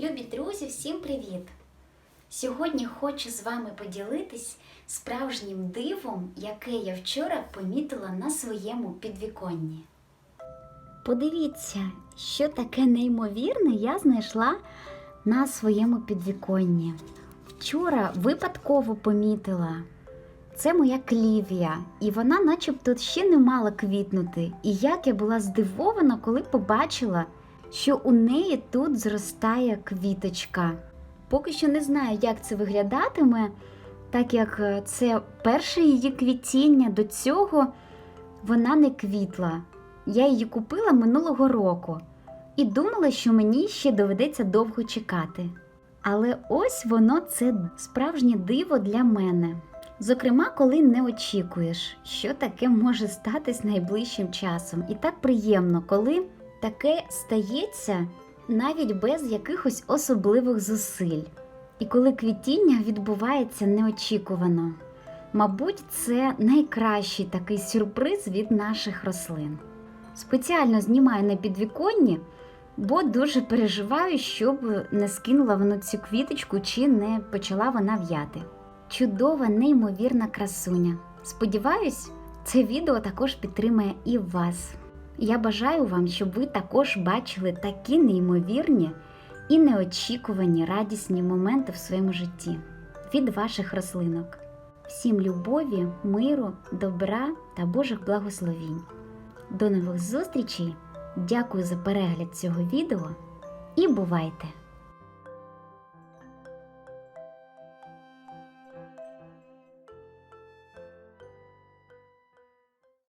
Любі друзі, всім привіт! Сьогодні хочу з вами поділитись справжнім дивом, яке я вчора помітила на своєму підвіконні. Подивіться, що таке неймовірне я знайшла на своєму підвіконні. Вчора випадково помітила. Це моя клівія, і вона начебто ще не мала квітнути. І як я була здивована, коли побачила, що у неї тут зростає квіточка. Поки що не знаю, як це виглядатиме, так як е, це перше її квітіння, до цього вона не квітла. Я її купила минулого року і думала, що мені ще доведеться довго чекати. Але ось воно це справжнє диво для мене. Зокрема, коли не очікуєш, що таке може статись найближчим часом. І так приємно, коли таке стається навіть без якихось особливих зусиль. І коли квітіння відбувається неочікувано. Мабуть, це найкращий такий сюрприз від наших рослин. Спеціально знімаю на підвіконні, бо дуже переживаю, щоб не скинула воно цю квіточку чи не почала вона в'яти. Чудова, неймовірна красуня. Сподіваюсь, це відео також підтримає і вас. Я бажаю вам, щоб ви також бачили такі неймовірні і неочікувані радісні моменти в своєму житті від ваших рослинок. Всім любові, миру, добра та Божих благословінь. До нових зустрічей! Дякую за перегляд цього відео і бувайте!